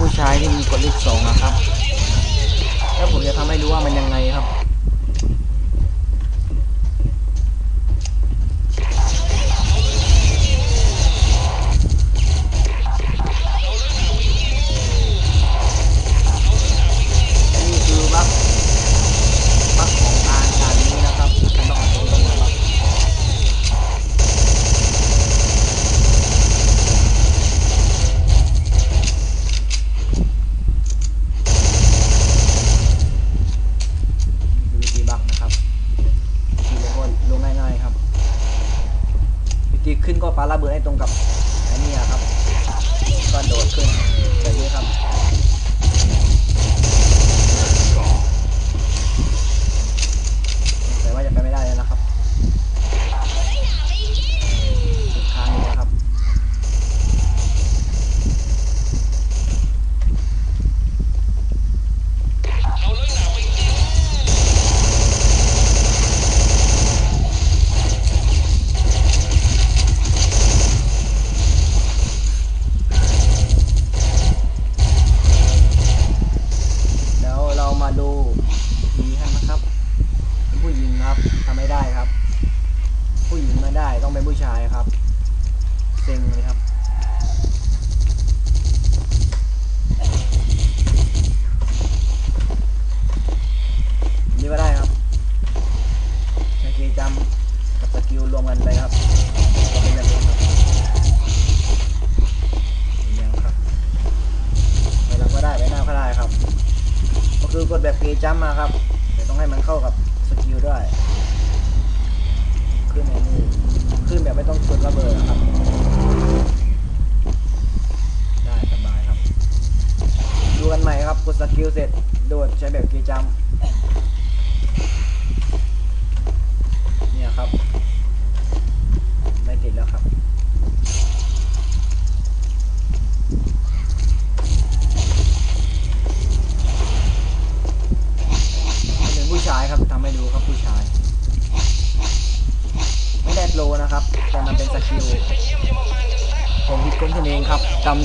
ผู้ชายที่มีกดเลขสองนะครับ แล้วผมจะทำให้รู้ว่ามันยังไงครับ แบบนี้ครับ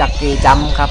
จากกีจำครับ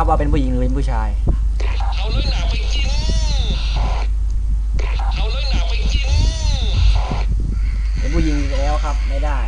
ครับว่าเป็นผู้หญิงหรือเป็นผู้ชาย เอาน้ยหนาไปกิน เอาน้ยหนาไปกิน เป็นผู้หญิงแล้วครับไม่ได้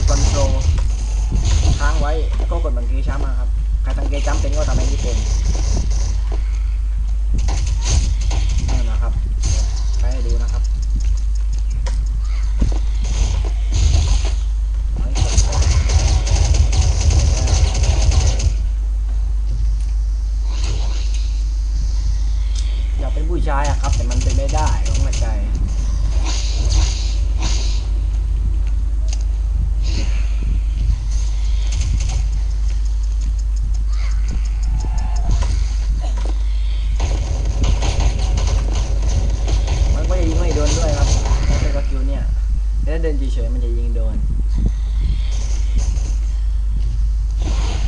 ดคอนโทรลค้างไว้ก็กดเมื่งกีช้ามาครับใครสังเกจ้ำเป็นก็ทำให้นี่เป็นนี่นะครับไปให้ดูนะครับอยากเป็นผู้ชายอะครับ แต่มันเป็นไม่ได้ต้องหัวใจ ดินเฉยๆมันจะยิงโดน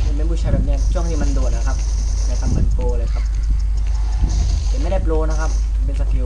เป็นไหมผู้ชายแบบเนี้ยช่วงที่มันโดดนะครับในตำบลโปรเลยครับเป็นไม่ได้โปรนะครับ เป็นสกิล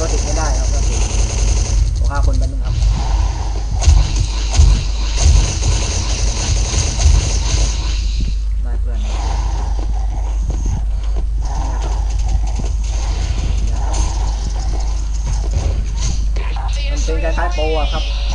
รถติดไม่ได้ครับรถติดผมฆ่าคนไปหนึ่งครับได้เพื่อนเป็นคล้ายๆโปรอะครับ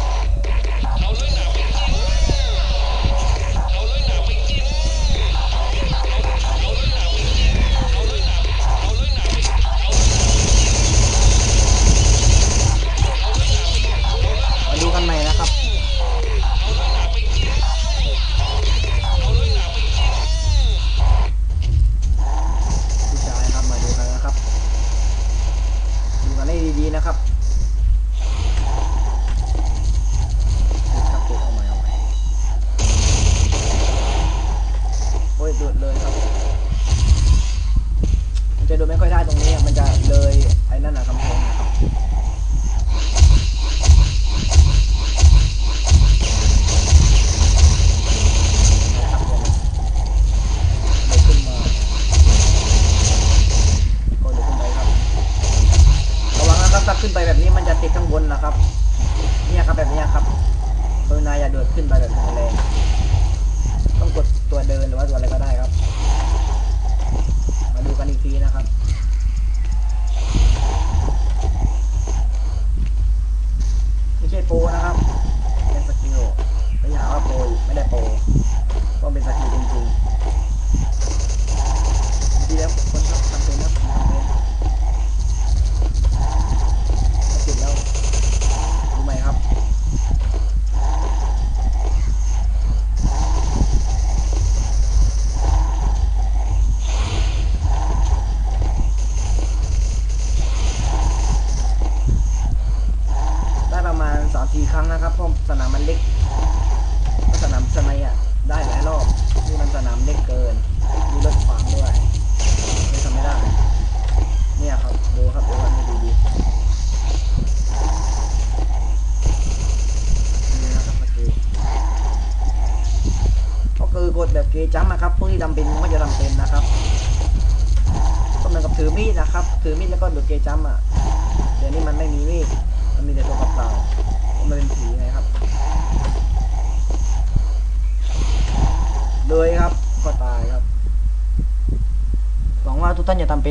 นะครับ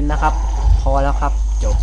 ็นนะครับ พอแล้วครับ จบ